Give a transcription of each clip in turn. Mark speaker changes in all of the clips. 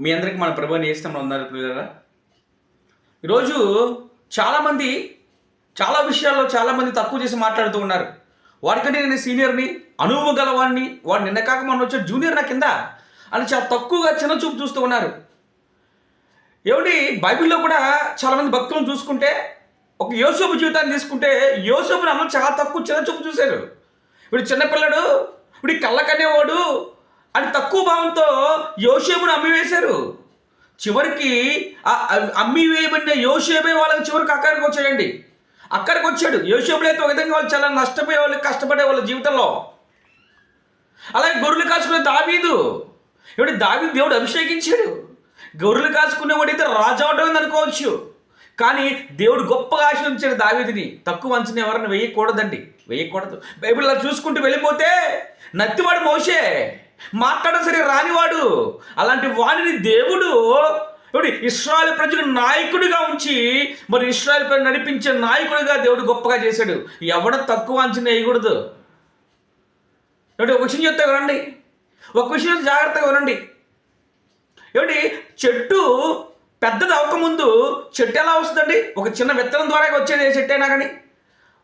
Speaker 1: మీ అందరికి మన ప్రభు నేస్తంలో ఉన్నారు పిల్లరా ఈరోజు చాలామంది చాలా విషయాల్లో చాలామంది తక్కువ చేసి మాట్లాడుతూ ఉన్నారు. వాడికంటే నేను సీనియర్ని అనుభవం గలవాడిని వాడు నిన్న కాక మొన్న వచ్చే జూనియర్ నా కింద అని చాలా తక్కువగా చిన్న చూపు చూస్తూ ఉన్నారు. ఏమిటి బైబిల్లో కూడా చాలామంది భక్తులను చూసుకుంటే ఒక యోసేపు జీవితాన్ని తీసుకుంటే యోసేపుని అందరూ చాలా తక్కువ చిన్న చూపు చూశారు ఇప్పుడు చిన్నపిల్లడు ఇప్పుడు కళ్ళకనేవాడు అని తక్కువ భావంతో యోసేపుని అమ్మివేశారు. చివరికి అమ్మి వేయబడిన యోసేపే వాళ్ళకి చివరికి అక్కడికి వచ్చాడండి. అక్కడికి వచ్చాడు. యోసేపులు అయితే ఒక విధంగా వాళ్ళు చాలా నష్టపోయే వాళ్ళు కష్టపడే వాళ్ళ జీవితంలో. అలాగే గొర్రెలు కాచుకునే దావీదు. ఇప్పుడు దావి దేవుడు అభిషేకించాడు. గొర్రెలు కాచుకునేవాడైతే రాజు అవడం అనుకోవచ్చు. కానీ దేవుడు గొప్పగా ఆశీర్వదించాడు దావీదిని. తక్కువ అంచనా ఎవరిని వేయకూడదండి. వేయకూడదు. బైబిల్ అలా చూసుకుంటూ వెళ్ళిపోతే నత్తివాడు మోసే మాట్లాడడం సరే రానివాడు. అలాంటి వాడిని దేవుడు ఇప్పుడు ఇస్రాయల్ ప్రజలు నాయకుడిగా ఉంచి మరి ఇస్రాయల్ ప్రజలు నడిపించే నాయకుడిగా దేవుడు గొప్పగా చేశాడు. ఎవడ తక్కువ అంచనా వేయకూడదు. ఏమిటి ఒక విషయం చెప్తే వినండి. ఒక విషయం జాగ్రత్తగా వినండి. ఏమిటి చెట్టు పెద్దది అవ్వకముందు చెట్టు ఎలా వస్తుందండి? ఒక చిన్న విత్తనం ద్వారా వచ్చేది చెట్టేనా చెట్టు అయినా కానీ.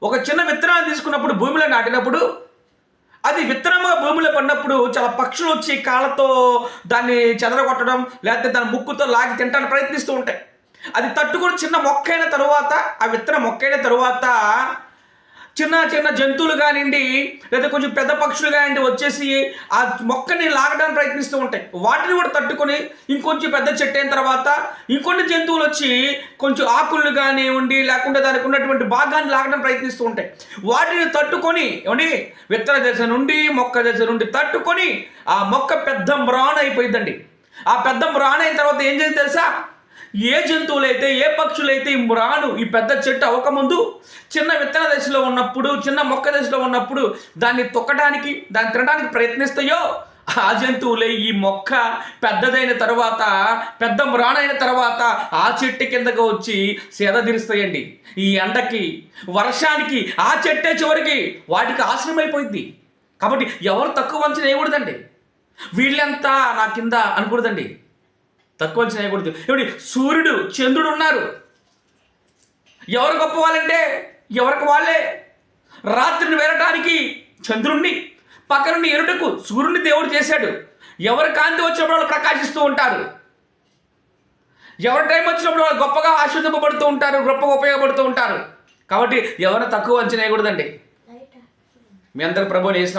Speaker 1: ఒక చిన్న విత్తనాన్ని తీసుకున్నప్పుడు భూమిలో నాటినప్పుడు అది విత్తనముగా భూమిలో పడినప్పుడు చాలా పక్షులు వచ్చి కాళ్ళతో దాన్ని చెదరగొట్టడం లేకపోతే దాని ముక్కుతో లాగి తింటానికి ప్రయత్నిస్తూ ఉంటాయి. అది తట్టుకుని చిన్న మొక్క అయిన తరువాత ఆ విత్తనం మొక్క అయిన తరువాత చిన్న చిన్న జంతువులు కానివ్వండి లేదా కొంచెం పెద్ద పక్షులు కానివ్వండి వచ్చేసి ఆ మొక్కని లాగడానికి ప్రయత్నిస్తూ ఉంటాయి. వాటిని కూడా తట్టుకొని ఇంకొంచెం పెద్ద చెట్టు అయిన తర్వాత ఇంకొన్ని జంతువులు వచ్చి కొంచెం ఆకులు కానివ్వండి లేకుంటే దానికి ఉన్నటువంటి భాగాన్ని లాగడం ప్రయత్నిస్తూ ఉంటాయి. వాటిని తట్టుకొని ఏమండి విత్తన దశ నుండి మొక్క దశ నుండి తట్టుకొని ఆ మొక్క పెద్ద మ్రాన్ అయిపోయిందండి ఆ పెద్ద మ్రాన్ అయిన తర్వాత ఏం చేసి తెలుసా? ఏ జంతువులైతే ఏ పక్షులైతే ఈ మ్రాను ఈ పెద్ద చెట్టు అవ్వకముందు చిన్న విత్తన దశలో ఉన్నప్పుడు చిన్న మొక్క దశలో ఉన్నప్పుడు దాన్ని తొక్కడానికి దాన్ని తినడానికి ప్రయత్నిస్తాయో? ఆ జంతువులే ఈ మొక్క పెద్దదైన తర్వాత పెద్ద మ్రాణైన తర్వాత ఆ చెట్టు కిందకు వచ్చి సేద తీరుస్తాయండి. ఈ ఎండకి వర్షానికి ఆ చెట్టే చివరికి వాటికి ఆశ్రయం అయిపోయింది కాబట్టి ఎవరు తక్కువ అంచనా వేయకూడదండి వీళ్ళంతా నా కింద అనకూడదండి. తక్కువ అంచనా వేయకూడదు ఏమిటి సూర్యుడు చంద్రుడు ఉన్నారు. ఎవరు గొప్ప వాళ్ళంటే ఎవరికి వాళ్ళే. రాత్రిని వెళ్ళటానికి చంద్రుణ్ణి పక్క నుండి ఎరుటకు సూర్యుని దేవుడు చేశాడు. ఎవరి కాంతి వచ్చినప్పుడు వాళ్ళు ప్రకాశిస్తూ ఉంటారు. ఎవరి టైం వచ్చినప్పుడు వాళ్ళు గొప్పగా ఆస్వాదింపబడుతూ ఉంటారు గొప్పగా ఉపయోగపడుతూ ఉంటారు. కాబట్టి ఎవరిని తక్కువ అంచనా వేయకూడదండి మీ అందరి ప్రభుని వేసిన